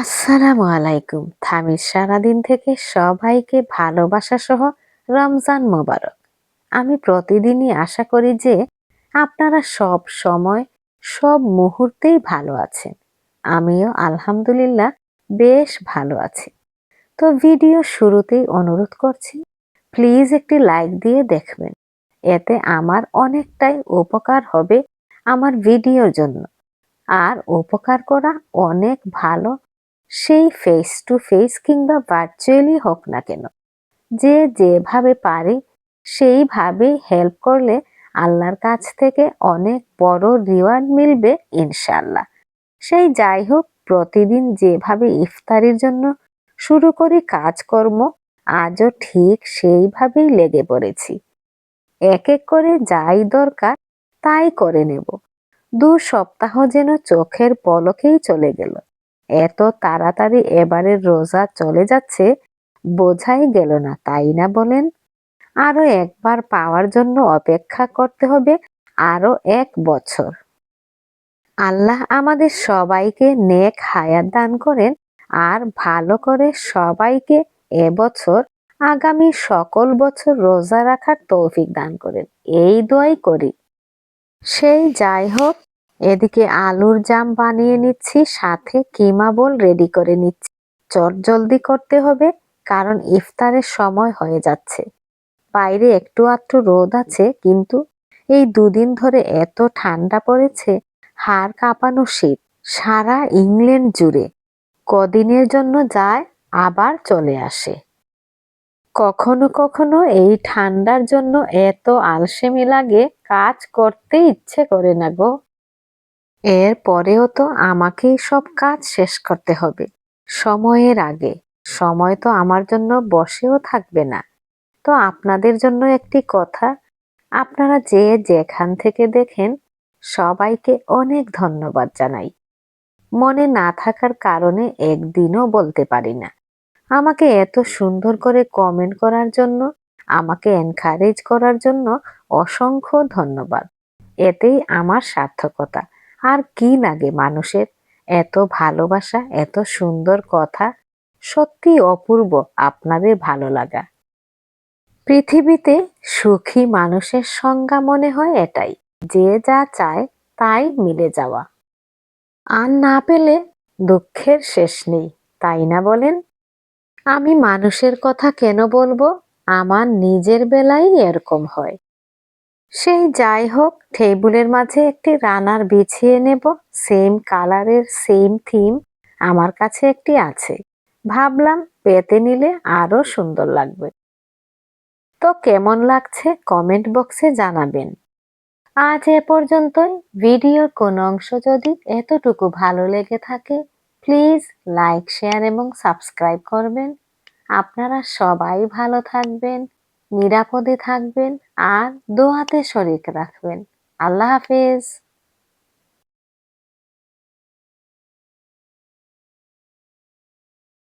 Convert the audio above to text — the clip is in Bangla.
আসসালামু আলাইকুম। থামির সারাদিন থেকে সবাইকে ভালোবাসা সহ রমজান মোবারক। আমি প্রতিদিনই আশা করি যে আপনারা সব সময় সব মুহূর্তেই ভালো আছেন। আমিও আলহামদুলিল্লাহ বেশ ভালো আছি। তো ভিডিও শুরুতেই অনুরোধ করছি, প্লিজ একটি লাইক দিয়ে দেখবেন। এতে আমার অনেকটাই উপকার হবে আমার ভিডিওর জন্য। আর উপকার করা অনেক ভালো সেই ফেস টু ফেস কিংবা ভার্চুয়ালি হোক না কেন, যে যেভাবে পারে সেইভাবে হেল্প করলে আল্লাহর কাছ থেকে অনেক বড় রিওয়ার্ড মিলবে ইনশাল্লাহ সেই যাই হোক, প্রতিদিন যেভাবে ইফতারির জন্য শুরু করি কাজকর্ম, আজও ঠিক সেইভাবেই লেগে পড়েছি। এক এক করে যাই দরকার তাই করে নেব। দু সপ্তাহ যেন চোখের পলকেই চলে গেল। এত তাড়াতাড়ি এবারের রোজা চলে যাচ্ছে, বোঝাই গেল না, তাই না বলেন? আরও একবার পাওয়ার জন্য অপেক্ষা করতে হবে আরও এক বছর। আল্লাহ আমাদের সবাইকে নেক হায়াত দান করেন আর ভালো করে সবাইকে এবছর, আগামী সকল বছর রোজা রাখার তৌফিক দান করেন। এই দোয়াই করি। সেই যাই হোক এদিকে আলুর জাম বানিয়ে নিচ্ছি, সাথে কিমা বোল রেডি করে নিচ্ছি। চট জলদি করতে হবে, কারণ ইফতারের সময় হয়ে যাচ্ছে। বাইরে একটু আধটু রোদ আছে, কিন্তু এই দুদিন ধরে এত ঠান্ডা পড়েছে, হাড় কাঁপানো শীত, সারা ইংল্যান্ড জুড়ে। কদিনের জন্য যায়, আবার চলে আসে। কখনো কখনো এই ঠান্ডার জন্য এত আলসেমি লাগে, কাজ করতে ইচ্ছে করে না গো। এর পরেও তো আমাকেই সব কাজ শেষ করতে হবে। সময়ের আগে। সময় তো আমার জন্য বসেও থাকবে না। তো আপনাদের জন্য একটি কথা। আপনারা যে যেখান থেকে দেখেন, সবাইকে অনেক ধন্যবাদ জানাই। মনে না থাকার কারণে একদিনও বলতে পারি না। আমাকে এত সুন্দর করে কমেন্ট করার জন্য, আমাকে এনকারেজ করার জন্য অসংখ্য ধন্যবাদ। এতেই আমার সার্থকতা। আর কি লাগে মানুষের? এত ভালোবাসা, এত সুন্দর কথা, সত্যি অপূর্ব আপনাদের ভালো লাগা। পৃথিবীতে সুখী মানুষের সংজ্ঞা মনে হয় এটাই, যে যা চায় তাই মিলে যাওয়া। আর না পেলে দুঃখের শেষ নেই, তাই না বলেন? আমি মানুষের কথা কেন বলব? আমার নিজের বেলায় এরকম হয়। সেই যাই হোক টেবিলের মাঝে একটি রানার বিছিয়ে নেব। সেম কালারের, সেম থিম আমার কাছে একটি আছে। ভাবলাম পেতে নিলে আরও সুন্দর লাগবে। তো কেমন লাগছে কমেন্ট বক্সে জানাবেন। আজ এ পর্যন্তই। ভিডিওর কোনো অংশ যদি এতটুকু ভালো লেগে থাকে, প্লিজ লাইক, শেয়ার এবং সাবস্ক্রাইব করবেন। আপনারা সবাই ভালো থাকবেন। নিরাপদে থাকবেন আর দোয়াতে শরিক রাখবেন। আল্লাহ হাফেজ।